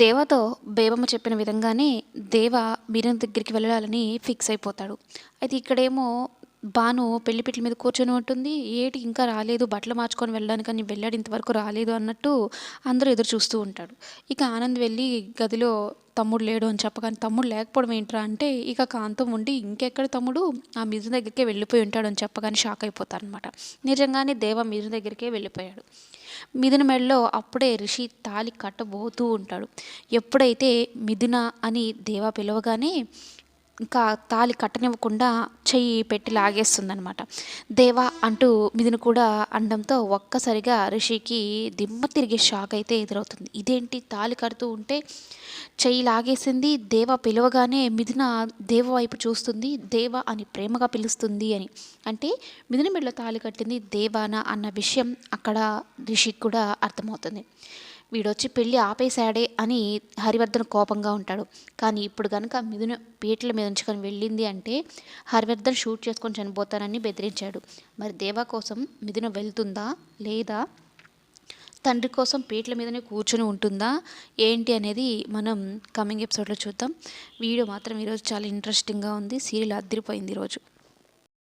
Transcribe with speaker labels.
Speaker 1: దేవతో బేబమ్మ చెప్పిన విధంగానే దేవ మీరన్ దగ్గరికి వెళ్ళాలని ఫిక్స్ అయిపోతాడు. అయితే ఇక్కడేమో బాను పెళ్ళిపిట్ల మీద కూర్చొని ఉంటుంది. ఏటి ఇంకా రాలేదు బట్టలు మార్చుకొని వెళ్ళడానికి అని వెళ్ళాడు ఇంతవరకు రాలేదు అన్నట్టు అందరూ ఎదురు చూస్తూ ఉంటాడు ఇక ఆనంద్ వెళ్ళి గదిలో తమ్ముడు లేడు అని చెప్పగానే తమ్ముడు లేకపోవడం ఏంట్రా? అంటే ఇక కాంతం ఉండి ఇంకెక్కడ తమ్ముడు? ఆ మిజు దగ్గరికే వెళ్ళిపోయి ఉంటాడు అని చెప్పగానే షాక్ అయిపోతారనమాట నిజంగానే దేవ మిజు దగ్గరికే వెళ్ళిపోయాడు. మిథున మెడలో అప్పుడే రిషి తాలి కట్టబోతూ ఉంటాడు. ఎప్పుడైతే మిథున అని దేవ పిలవగానే ఇంకా తాలి కట్టనివ్వకుండా చెయ్యి పెట్టి లాగేస్తుందనమాట దేవా అంటూ మిథున కూడా అండంతో ఒక్కసారిగా రిషికి దిమ్మ తిరిగే షాక్ అయితే ఎదురవుతుంది. ఇదేంటి? తాలి కడుతూ ఉంటే చెయ్యి లాగేసింది దేవ పిలవగానే మిథున దేవ వైపు చూస్తుంది దేవ అని ప్రేమగా పిలుస్తుంది అని. అంటే మిథున మెడలో తాలి కట్టింది దేవానా అన్న విషయం అక్కడ రిషికి కూడా అర్థమవుతుంది. వీడొచ్చి పెళ్ళి ఆపేశాడే అని హరివర్ధన్ కోపంగా ఉంటాడు. కానీ ఇప్పుడు కనుక మిథున పీటల మీద ఉంచుకొని వెళ్ళింది అంటే హరివర్ధన్ షూట్ చేసుకొని చనిపోతానని బెదిరించాడు. మరి దేవా కోసం మిథున వెళ్తుందా? లేదా? తండ్రి కోసం పీటల మీదనే కూర్చొని ఉంటుందా? ఏంటి అనేది మనం కమింగ్ ఎపిసోడ్లో చూద్దాం. వీడియో మాత్రం ఈరోజు చాలా ఇంట్రెస్టింగ్గా ఉంది. సీరియల్ అద్దరిపోయింది ఈరోజు.